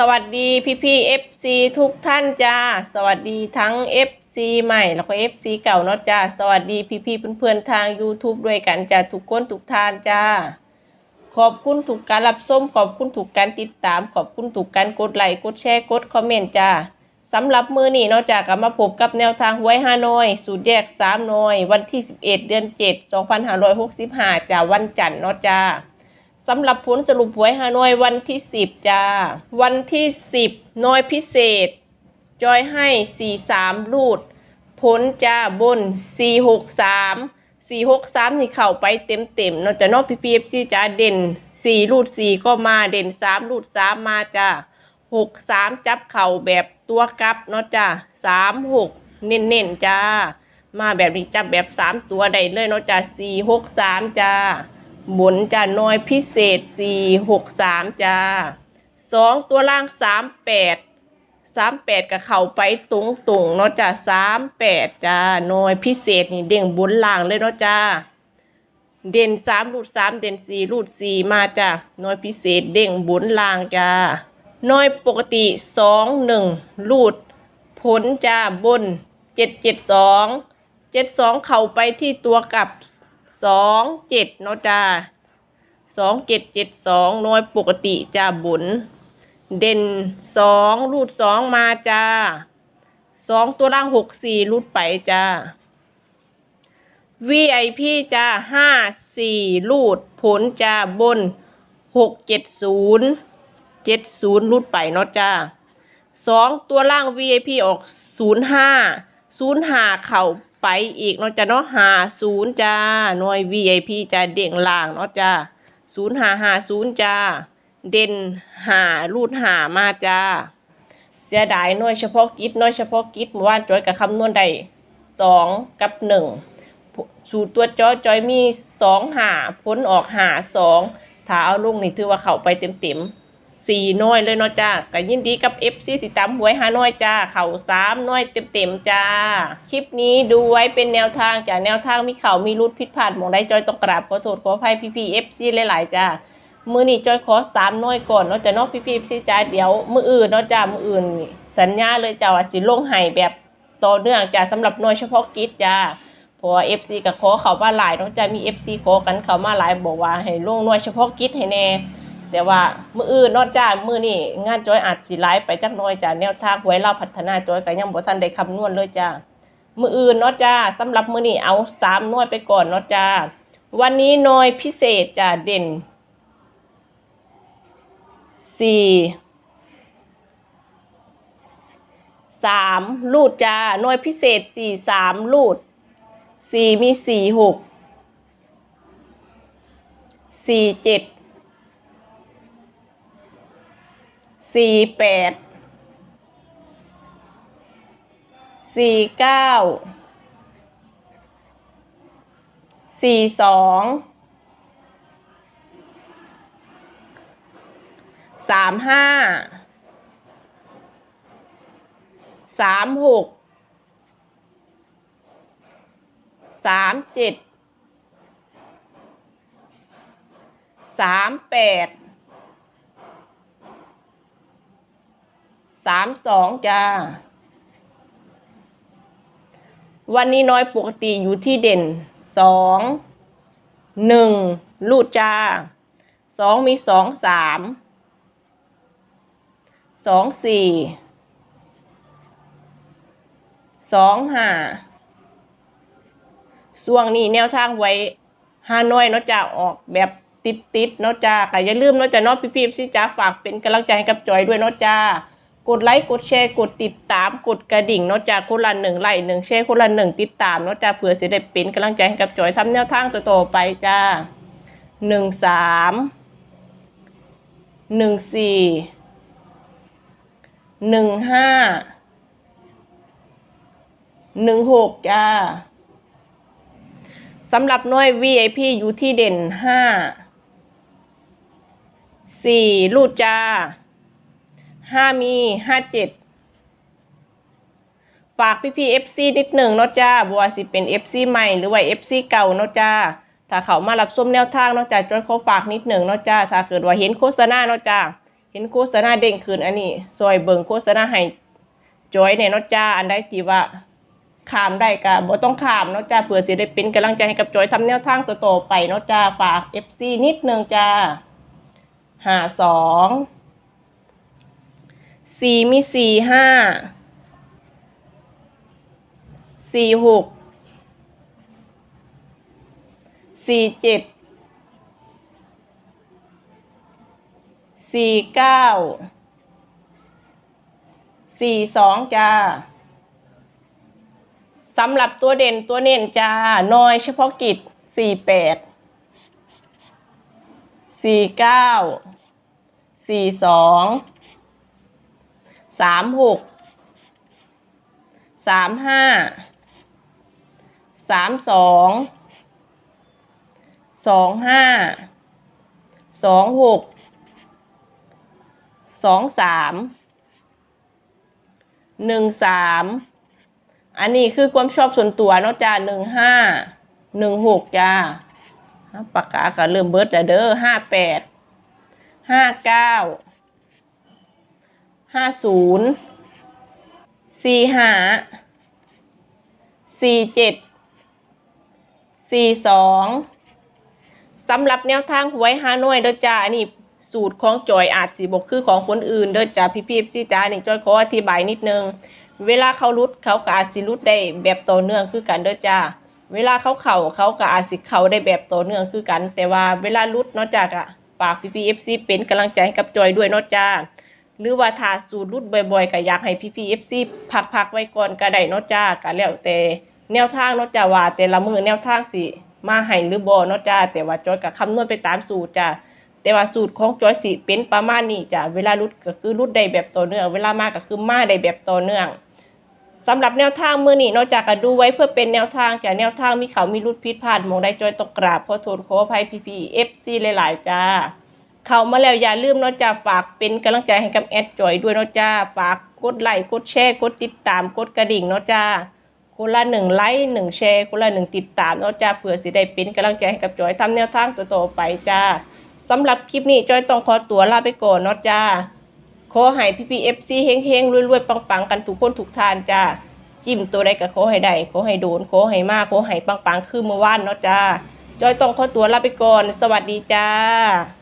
สวัสดีพี่พี่เอฟซีทุกท่านจ้า สวัสดีทั้ง FC ใหม่แล้วก็ FC เก่าเนาะจ้า สวัสดีพี่พี่เพื่อนๆทาง YouTube ด้วยกันจ้าทุกคนทุกท่านจ้า ขอบคุณถูกการรับชมขอบคุณถูกการติดตาม ขอบคุณถูกการกดไลค์กดแชร์กดคอมเมนต์จ้าสำหรับมือนี้เนาะจ้าก็มาพบกับแนวทางหวยฮานอย สูตรแยกสามหน่อย วันที่ 11 เดือน 7 2565จ้าวันจันทร์เนาะจ้า สำหรับผลสรุปหวยฮานอยวันที่สิบจ้า วันที่สิบน้อยพิเศษ จอยให้สี่สามรูด ผลจ้าบนสี่หกสามสี่หกสามนี่เข้าไปเต็มเต็มเนาะจะนอกพีพีเอฟซีจ้าเด่นสี่รูดสี่ก็มาเด่นสามรูดสามมาจ้าหกสามจับเข่าแบบตัวกลับเนาะจ้าสามหกเน้นๆจ้า มาแบบนี้จับแบบสามตัวได้เลยเนาะจ้าสี่หก สามจ้านจะน้อยพิเศษสี่หกสามจ้าสองตัวล่างสามแปดสามแปดกับเข่าไปตุงตุงเนาะจ้าสามแปดจ้าน้อยพิเศษนี่เด้งบนล่างเลยเนาะจ้าเด่นสามรูดสามเด่นสี่รูดสี่มาจ้าน้อยพิเศษเด้งบนล่างจ้าน้อยปกติสองหนึ่งรูดผลจ้าบนเจ็ดเจ็ดสองเจ็ดสองเข่าไปที่ตัวกลับ สองเจ็ดเนาะจ้าสองเจ็ดเจ็ดสองน้อยปกติจ้าบุญเด่นสองรูดสองมาจ้าสองตัวล่างหกสี่รูดไปจ้า VIP จ้าห้าสี่รูดผลจ้าบนหกเจ็ดศูนย์เจ็ดศูนย์รูดไปเนาะจ้าสองตัวล่าง VIP ออกศูนย์ห้าศูนย์หาเข่า ไปอีกเนาะจ้ะเนาะหาศูนย์จ้าหน่วย VIP จ้าเด่งล่างเนาะจ้าศูนย์หาหาศูนย์จ้า เด่นหารูดหามาจ้า เสียดายหน่วยเฉพาะกิจหน่วยเฉพาะกิจเมื่อวานจอยกับคำนวณได้สองกับหนึ่งสูตรตัวจอยจอยมีสองหาพ้นออกหาสองถ้าเอาลงนี่ถือว่าเข้าไปเต็มเต็มๆ สี่น้อยเลยเนาะจ้าก็ยินดีกับ FC ติตามหวยหาน้อยจ้าเข่าสามน้อยเต็มๆจ้า คลิปนี้ดูไว้เป็นแนวทางจากแนวทางมีเข่ามีรุดผิดพลาดมองได้จอยต้องกราบขอโทษขออภัยพี่ๆ FC หลายๆจ้ามือนี่จอยขอสามน้อยก่อนเนาะจ้ะเนาะพี่ๆ FC จ้าเดี๋ยวมืออื่นเนาะจ้ามืออื่น สัญญาเลยจ้าว่าสิลงให้แบบต่อเนื่องจ้าสำหรับน่วยเฉพาะกิจจ้าพราะว่า FC กับขอเขามาหลายเนาะจ้ามี FC ขอกันเขามาหลายบอกว่าให้ลงน่วยเฉพาะกิจให้แน่ แต่ว่ามืออื่นนอกจากมือนี่งานจอยอาจสิไลฟ์ไปจักน้อยจ้าแนวทางหวยเราพัฒนาจอยก็ยังบ่ทันได้คำนวณเลยจ้ามืออื่นนาะจ้าสำหรับมือนี่เอาสามน่วยไปก่อนนาะจ้าวันนี้น่วยพิเศษจ้าเด่นสี่สามลูดจ้าน่วยพิเศษสี่สามลูดสี่มีสี่หกสี่เจ็ด สี่แปดสี่เก้าสี่สองสามห้าสามหกสามเจ็ดสามแปด สามสองจ้า วันนี้น้อยปกติอยู่ที่เด่นสองหนึ่งลูดจ้าสองมีสองสามสองสี่สองห้าส่วงนี้แนวทางไว้ฮานอยเนาะจ้าออกแบบติดติดๆเนาะจ้าก็อย่าลืมเนาะจ้าเนาะพี่ๆสิจ้าฝากเป็นกำลังใจให้กับจอยด้วยเนาะจ้า กดไลค์กดแชร์กดติดตามกดกระดิ่งเนาะจากคนละหนึ่งไลค์หนึ่งแชร์คนละหนึ่งติดตามเนาะจากเผื่อเสิได้เป็นกำลังใจให้กับจอยทำแนวทางต่อๆไปจ้าหนึ่งสามหนึ่งสี่หนึ่งห้าหนึ่งหกจ้าสำหรับหน่วย VIP อยู่ที่เด่นห้าสี่ลูดจ้า ห้ามีห้าเจ็ดฝากพี่พีเอฟซีนิดหนึ่งเนาะจ้าบัวสิเป็นเอฟซีใหม่หรือว่าเอฟซีเก่าเนาะจ้าถ้าเขามารับส้มแนวทางเนาะจ้าจนเขาฝากนิดหนึ่งเนาะจ้าถ้าเกิดว่าเห็นโฆษณาเนาะจ้าเห็นโฆษณาเด้งขึ้นอันนี้ซอยเบิงโฆษณาให้จอยเนี่ยเนาะจ้าอันใดที่ว่าขามได้ก็บ่ต้องขามเนาะจ้าเพื่อสิได้เป็นกำลังใจให้กับจอยทำแนวทางต่อๆไปเนาะจ้าฝาก FC นิดหนึ่งจ้าห้าสอง สี่มีสี่ห้าสี่หกสี่เจ็ดสี่เก้าสี่สองจ้าสำหรับตัวเด่นตัวเน้นจ้าน้อยเฉพาะกิจสี่แปดสี่เก้าสี่สอง สามหกสามห้าสามสองสองห้าสองหกสองสามหนึ่งสามอันนี้คือความชอบส่วนตัวเนาะจ้าหนึ่งห้าหนึ่งหกจ้าปากกาก็เริ่มเบิดแล้วเด้อห้าแปดห้าเก้า ห้าศูนย์สี่ห้าสี่เจ็ดสี่สองสำหรับแนวทางหวยฮานอยเด้อจ้าอันนี้สูตรของจอยอาจสีบกคือของคนอื่นเด้อจ้าพี่พี่ซี่จ้านี่จอยขออธิบายนิดนึง เวลาเขารุดเขาก็อาจสิรุดได้แบบต่อเนื่องคือกันเด้อจ้าเวลาเขาเข่าเขาก็อาจสิเข่าได้แบบต่อเนื่องคือกัน แต่ว่าเวลารุดเนาะจ้าก็ฝากพี่พี่เอฟซีเป็นกำลังใจให้กับจอยด้วยเนาะจ้า หรือว่าถ้าสูตรรุดบ่อยๆก็อยากให้พี่พีเอฟซีพักๆไว้ก่อนก็ได้เนาะจ้าก็แล้วแต่แนวทางเนาะจ้าว่า แต่ละมือแนวทางสิมาให้หรือบ่เนาะจ้าแต่ว่าจอยก็คำนวณไปตามสูตรจ้าแต่ว่าสูตรของจอยสิเป็นประมาณนี้จ้ะเวลารุดก็คือรุดได้แบบต่อเนื่อง เวลามาก็คือมาได้แบบต่อเนื่องสำหรับแนวทางมือนี้นอกจากก็ดูไว้เพื่อเป็นแนวทางจากแนวทางมีเขามีรุดพิษพลาดมองได้จอยตกกราบขอโทษขออภัยพีพีเอฟซีหลายๆจ้า เข้ามาแล้วอย่าลืมเนาะจ้าฝากเป็นกำลังใจให้กับแอดจอยด้วยเนาะจ้าฝากกดไลค์กดแชร์กดติดตามกดกระดิ่งเนาะจ้าคนละหนึ่งไลค์หนึ่งแชร์คนละหนึ่งติดตามเนาะจ้าเผื่อสิได้เป็นกำลังใจให้กับจอยทำแนวทางต่อๆไปจ้าสำหรับคลิปนี้จอยต้องขอตัวลาไปก่อนเนาะจ้าขอให้พี่พีเอฟซีเฮงเฮงๆรวยๆปังๆกันทุกคนทุกทานจ้าจิ้มตัวใดก็ขอให้ได้ขอให้โดนขอให้มากขอให้ปังๆคือเมื่อวานเนาะจ้าจอยต้องขอตัวลาไปก่อน สวัสดีจ้า